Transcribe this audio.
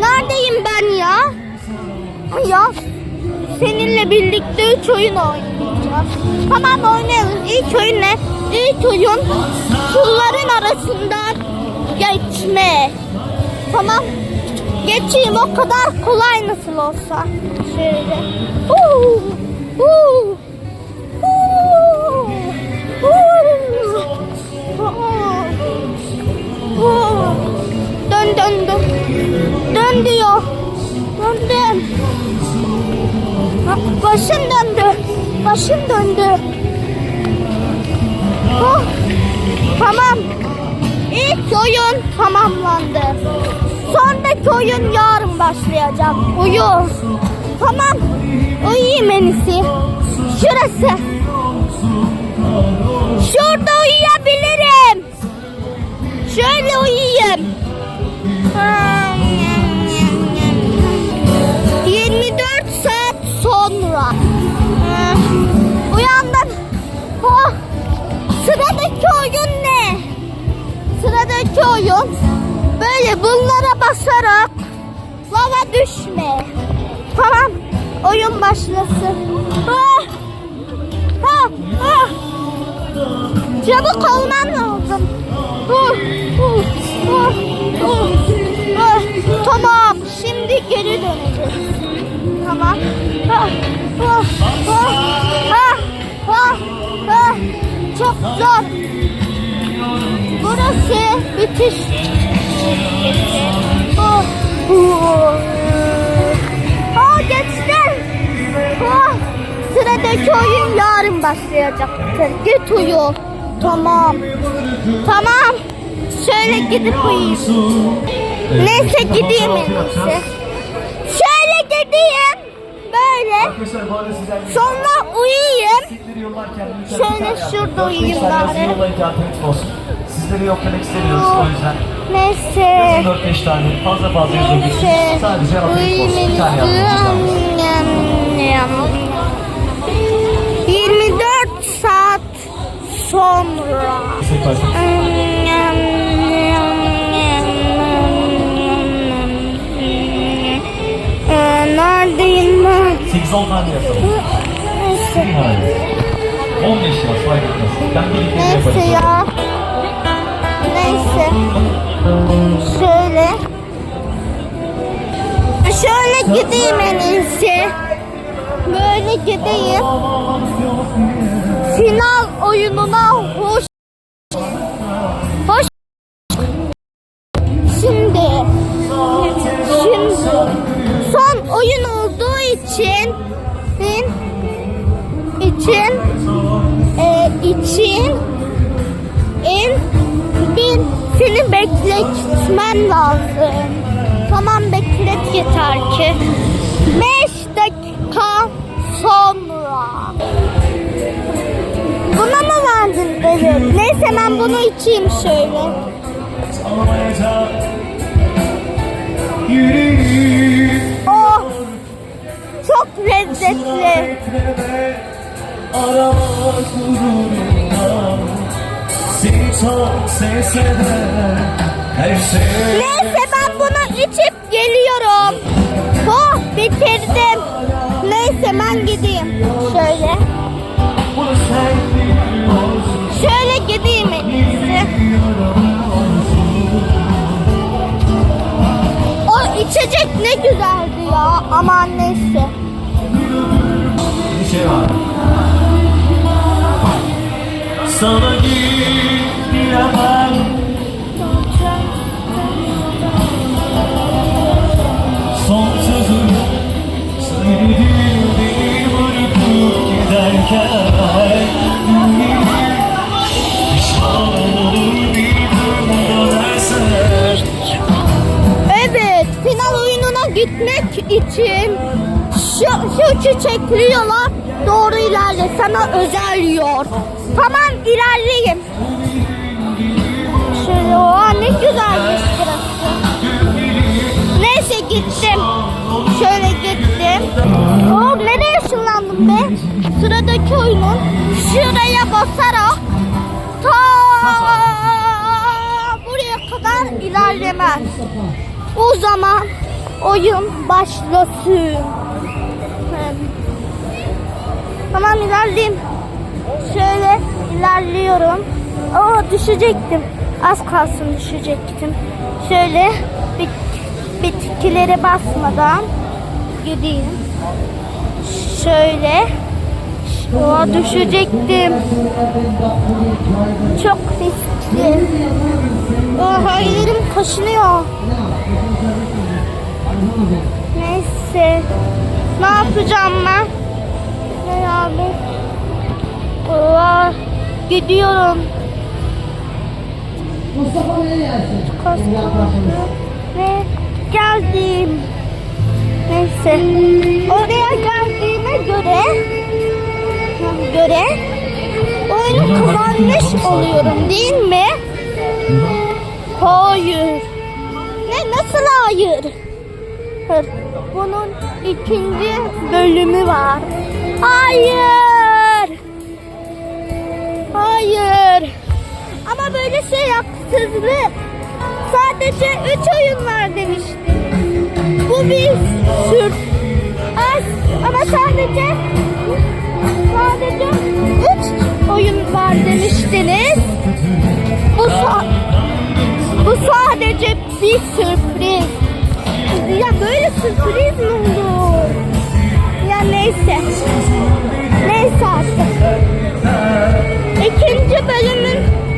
Neredeyim ben ya? Ya seninle birlikte üç oyun oynayacağız. Tamam oynayalım. İlk oyun ne? İlk oyun suların arasından geçme. Tamam. Geçeyim o kadar kolay nasıl olsa. Şöyle. Huu, huu, Başım döndü. Başım döndü. Oh, tamam. İlk oyun tamamlandı. Sonraki oyun yarın başlayacak. Uyu. Tamam. Uyuyayım en iyisi. Şurası. Sonra. Ee. Oh, sıradaki oyun ne? Sıradaki oyun böyle bunlara basarak lava düşme. Tamam. Oyun başlasın. Ah, ah, ah. Çabuk olman lazım. Uh, uh, uh, uh. Tamam, Bitiş. Oh, uh. Aa geçtim. Ah, sıradaki oyun yarın başlayacaktır. Git uyu. Tamam. Tamam. Şöyle gidip uyuyayım. Neyse gideyim en iyisi. Şöyle gideyim. Böyle. Sonra uyuyayım. Şöyle şurada uyuyayım Gençler bari. Olsun. Sizleri yoklamak istemiyoruz o yüzden. Neyse. Yazın 4-5 tane fazla fazla yazabilirsiniz. Neyse. Sadece alternatif olsun. Bir tane yazın. 24 saat sonra. Neredeyim ben? 8-10 tane yazalım. Neyse. Hayır. 15 yaz fark etmez. Ben birlikte Neyse yaparız. ya. Neyse. Şöyle. Şöyle gideyim en iyisi. Böyle gideyim. Final oyununa hoş. Hoş. Şimdi. Şimdi. Son oyun olduğu için. için e, için en bir seni bekletmen lazım. Tamam beklet yeter ki. 5 dakika sonra. Buna mı verdin? Evet. Neyse ben bunu içeyim şöyle. Oh! Çok lezzetli. gururumda Seni çok sevse de her şey Neyse ben bunu içip geliyorum. Oh bitirdim. Neyse ben gideyim. Şöyle. Şöyle gideyim en iyisi. O içecek ne güzeldi ya. Aman neyse. Bir şey var Sana git Evet, final oyununa gitmek için şu, şu çiçekli yola doğru ilerle. Sana özel yol. Tamam, ilerleyeyim. Şöyle, oha ne güzelmiş burası. Neyse gittim. Şöyle gittim. Oh, nereye ışınlandım be? Sıradaki oyunun şuraya basarak ta buraya kadar ilerlemez. O zaman oyun başlasın. Tamam ilerleyeyim. Şöyle ilerliyorum. Aa düşecektim. Az kalsın düşecektim. Şöyle bit bitkilere basmadan gideyim. Şöyle. Aa düşecektim. Çok riskli. Aa, her yerim kaşınıyor. Neyse. Ne yapacağım ben? Ne abi? Aa, gidiyorum. Mustafa nereye gelsin? Kaldı. Ve geldim. Neyse. Oraya geldiğime göre göre oyunu kazanmış oluyorum değil mi? Hayır. Ne nasıl hayır? Hayır. Bunun ikinci bölümü var. Hayır. Hayır. Ama böyle şey haksızlık. Sadece üç oyun var demiştim. Bu bir sür. Az ama sadece sadece üç oyun var demiştiniz. Bu bu sadece bir sürpriz. Ya böyle sürpriz mi olur? Ya neyse. Neyse artık. İkinci bölümün